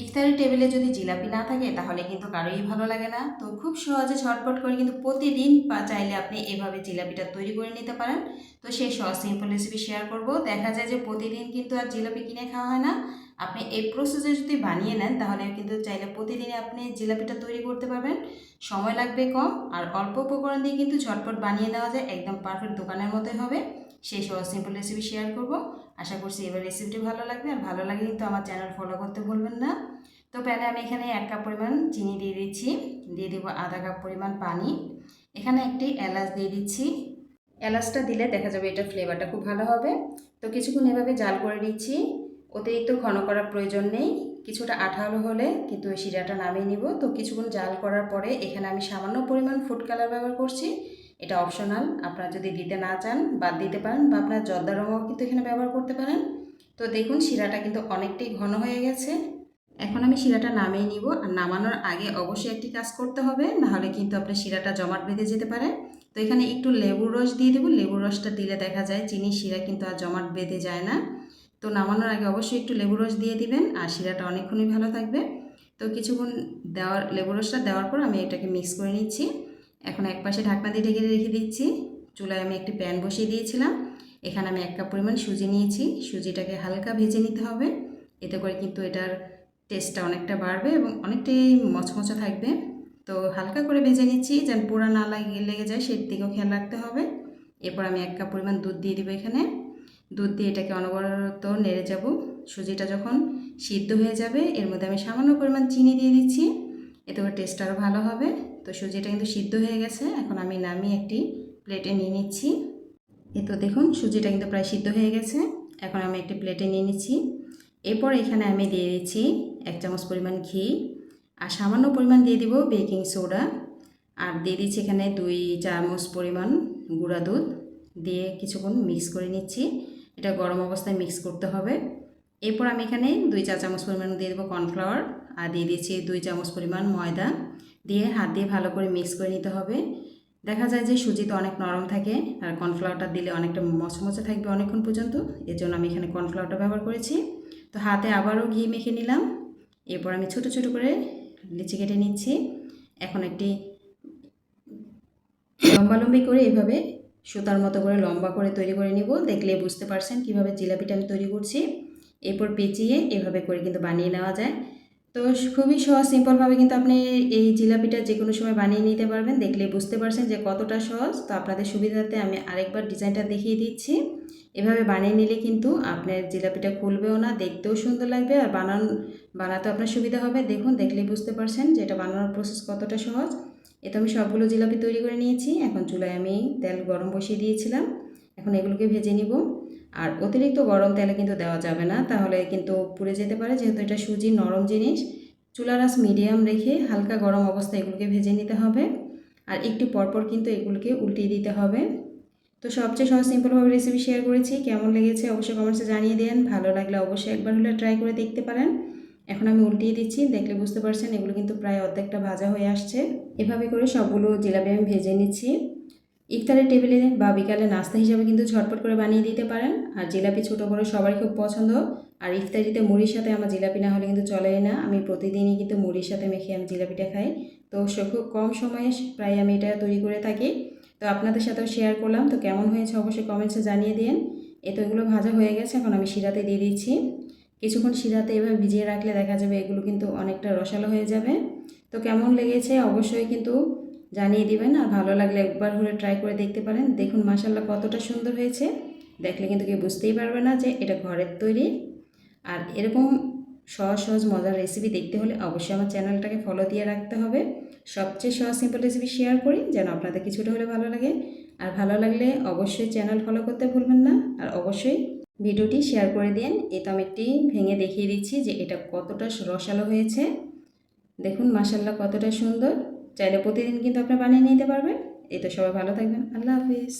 ইফতারি টেবিলে যদি জিলাপি না থাকে, তাহলে কিন্তু কারোই ভালো লাগে না। তো খুব সহজে ঝটপট করে কিন্তু প্রতিদিন চাইলে আপনি এভাবে জিলাপিটা তৈরি করে নিতে পারেন। তো সেই সহজ সিম্পল রেসিপি শেয়ার করব। দেখা যায় যে প্রতিদিন কিন্তু আর জিলাপি কিনে খাওয়া হয় না। আপনি এই প্রসেসে যদি বানিয়ে নেন, তাহলে কিন্তু চাইলে প্রতিদিনই আপনি জিলাপিটা তৈরি করতে পারবেন। সময় লাগবে কম, আর অল্প উপকরণ দিয়ে কিন্তু ঝটপট বানিয়ে নেওয়া যায়, একদম পারফেক্ট দোকানের মতোই হবে। সেই সহজ সিম্পল রেসিপি শেয়ার করব। আশা করছি এবার রেসিপিটি ভালো লাগবে, আর ভালো লাগলে কিন্তু আমার চ্যানেল ফলো করতে ভুলবেন না। তো প্যানে আমি এখানে এক কাপ পরিমাণ চিনি দিয়ে দিচ্ছি। দিয়ে দেবো আধা কাপ পরিমাণ পানি। এখানে একটি এলাচ দিয়ে দিচ্ছি। এলাচটা দিলে দেখা যাবে এটা ফ্লেভারটা খুব ভালো হবে। তো কিছুক্ষণ এভাবে জাল করে দিচ্ছি অতিরিক্ত ঘন করার প্রয়োজন নেই। কিছুটা আঠালো হলে কিন্তু ওই শিরাটা নামিয়ে নিব। তো কিছুক্ষণ জাল করার পরে এখানে আমি সামান্য পরিমাণ ফুড কালার ব্যবহার করছি। এটা অপশনাল আপনারা যদি দিতে না চান, বাদ দিতে পারেন বা আপনার জর্দা রঙও কিন্তু এখানে ব্যবহার করতে পারেন। তো দেখুন, শিরাটা কিন্তু অনেকটাই ঘন হয়ে গেছে। এখন আমি শিরাটা নামিয়ে নিব। আর নামানোর আগে অবশ্যই একটি কাজ করতে হবে নাহলে কিন্তু আপনার শিরাটা জমাট বেঁধে যেতে পারে। তো এখানে একটু লেবুর রস দিয়ে দেবো। লেবুর রসটা দিলে দেখা যায়, চিনির শিরা কিন্তু আর জমাট বেঁধে যায় না। তো নামানোর আগে অবশ্যই একটু লেবু রস দিয়ে দিবেন আর শিরাটা অনেকক্ষণই ভালো থাকবে। তো কিছুক্ষণ দেওয়ার লেবু রসটা দেওয়ার পর আমি এটাকে মিক্স করে নিচ্ছি। এখন এক পাশে ঢাকনা দিয়ে ঢেকে রেখে দিচ্ছি। চুলায় আমি একটি প্যান বসিয়ে দিয়েছিলাম। এখানে আমি এক কাপ পরিমাণ সুজি নিয়েছি। সুজিটাকে হালকা ভেজে নিতে হবে। এতে করে কিন্তু এটার টেস্টটা অনেকটা বাড়বে এবং অনেকটাই মচমচে থাকবে। তো হালকা করে ভেজে নিচ্ছি যেন পোড়া না লাগে, লেগে যায় সেই দিকেও খেয়াল রাখতে হবে। এরপর আমি এক কাপ পরিমাণ দুধ দিয়ে দিব এখানে। দুধ দিয়ে এটাকে অনবরত নেড়ে যাব। সুজিটা যখন সিদ্ধ হয়ে যাবে, এর মধ্যে আমি সামান্য পরিমাণ চিনি দিয়ে দিচ্ছি। এতে করে টেস্ট আরও ভালো হবে। তো সুজিটা কিন্তু সিদ্ধ হয়ে গেছে। এখন আমি নামিয়ে একটি প্লেটে নিয়ে নিচ্ছি। এ তো দেখুন, সুজিটা কিন্তু প্রায় সিদ্ধ হয়ে গেছে। এখন আমি একটি প্লেটে নিয়ে নিচ্ছি। এরপর এখানে আমি দিয়ে দিচ্ছি এক চামচ পরিমাণ ঘি আর সামান্য পরিমাণ দিয়ে দিব বেকিং সোডা আর দিয়ে দিচ্ছি এখানে দুই চামচ পরিমাণ গুঁড়া দুধ। দিয়ে কিছুক্ষণ মিক্স করে নিচ্ছি। এটা গরম অবস্থায় মিক্স করতে হবে। এরপর আমি এখানে দুই চা চামচ পরিমাণ দিয়ে দেবো কর্নফ্লাওয়ার আর দিয়ে দিচ্ছি দুই চামচ পরিমাণ ময়দা। দিয়ে হাত দিয়ে ভালো করে মিক্স করে নিতে হবে। দেখা যায় যে সুজি তো অনেক নরম থাকে আর কর্নফ্লাওয়ারটা দিলে অনেকটা মচমচে থাকবে অনেকক্ষণ পর্যন্ত। এর জন্য আমি এখানে কর্নফ্লাওয়ারটা ব্যবহার করেছি। তো হাতে আবারও ঘি মেখে নিলাম। এরপর আমি ছোট ছোট করে লিচি কেটে নিচ্ছি। এখন একটি লম্বালম্বি করে এভাবে সুতার মতো করে লম্বা করে তৈরি করে নিব। দেখলে বুঝতে পারছেন কীভাবে জিলাপিটা আমি তৈরি করছি। এরপর পেঁচিয়ে এভাবে করে কিন্তু বানিয়ে নেওয়া যায়। তো খুবই সহজ, সিম্পলভাবে কিন্তু আপনি এই জিলাপিটা যে কোনো সময় বানিয়ে নিতে পারবেন। দেখলে বুঝতে পারছেন যে কতটা সহজ। তো আপনাদের সুবিধাতে আমি আরেকবার ডিজাইনটা দেখিয়ে দিচ্ছি। এভাবে বানিয়ে নিলে কিন্তু আপনার জিলাপিটা খুলবেও না, দেখতেও সুন্দর লাগবে আর বানান বানাতে আপনার সুবিধা হবে। দেখুন, দেখলেই বুঝতে পারছেন যে এটা বানানোর প্রসেস কতটা সহজ। এতে আমি সবগুলো জিলাপি তৈরি করে নিয়েছি। এখন চুলায় আমি তেল গরম বসিয়ে দিয়েছিলাম। এখন এগুলোকে ভেজে নিব। আর অতিরিক্ত গরম তেলে কিন্তু দেওয়া যাবে না, তাহলে কিন্তু পুড়ে যেতে পারে। যেহেতু এটা সুজি নরম জিনিস, চুলার আঁচ মিডিয়াম রেখে হালকা গরম অবস্থায় এগুলোকে ভেজে নিতে হবে। আর একটু পরপর কিন্তু এগুলোকে উল্টিয়ে দিতে হবে। তো সবচেয়ে সহজ সিম্পলভাবে রেসিপি শেয়ার করেছি। কেমন লেগেছে অবশ্যই কমেন্টসে জানিয়ে দেন। ভালো লাগলে অবশ্যই একবার হলে ট্রাই করে দেখতে পারেন। এখন আমি উল্টিয়ে দিচ্ছি, দেখলে বুঝতে পারছেন এগুলো কিন্তু প্রায় অর্ধেকটা ভাজা হয়ে আসছে। এভাবে করে সবগুলো জিলাপি আমি ভেজে নিচ্ছি। ইফতারের টেবিলে বা বিকালে নাস্তা হিসাবে কিন্তু ঝটপট করে বানিয়ে দিতে পারেন। আর জিলাপি ছোটো বড়ো সবারই খুব পছন্দ। আর ইফতারিতে মুড়ির সাথে আমার জিলাপি না হলে কিন্তু চলেই না। আমি প্রতিদিনই কিন্তু মুড়ির সাথে মেখে আমি জিলাপিটা খাই। তো খুব কম সময়ে প্রায় আমি এটা তৈরি করে থাকি। তো আপনাদের সাথেও শেয়ার করলাম। তো কেমন হয়েছে অবশ্যই কমেন্টসে জানিয়ে দিন। এ তো এগুলো ভাজা হয়ে গেছে, এখন আমি শিরাতে দিয়ে দিচ্ছি। কিছুক্ষণ শিরাতে এভাবে ভিজিয়ে রাখলে দেখা যাবে এগুলো কিন্তু অনেকটা রসালো হয়ে যাবে। তো কেমন লেগেছে অবশ্যই কিন্তু জানিয়ে দিবেন। আর ভালো লাগলে একবার হলে ট্রাই করে দেখতে পারেন। দেখুন মাসাল্লাহ কতটা সুন্দর হয়েছে। দেখলে কিন্তু কেউ বুঝতেই পারবে না যে এটা ঘরের তৈরি। আর এরকম সহজ সহজ মজার রেসিপি দেখতে হলে অবশ্যই আমার চ্যানেলটাকে ফলো দিয়ে রাখতে হবে। সবচেয়ে সহজ সিম্পল রেসিপি শেয়ার করি, যেন আপনাদের কিছুটা হলে ভালো লাগে। আর ভালো লাগলে অবশ্যই চ্যানেল ফলো করতে ভুলবেন না। আর অবশ্যই ভিডিওটি শেয়ার করে দিন। এটা আমি একটি ভেঙে দেখিয়ে দিচ্ছি যে এটা কতটা রসালো হয়েছে। দেখুন মাসাল্লাহ কতটা সুন্দর। চাইলে প্রতিদিন কিন্তু আপনি বানিয়ে নিতে পারবেন। এই তো সবাই ভালো থাকবেন। আল্লাহ হাফিজ।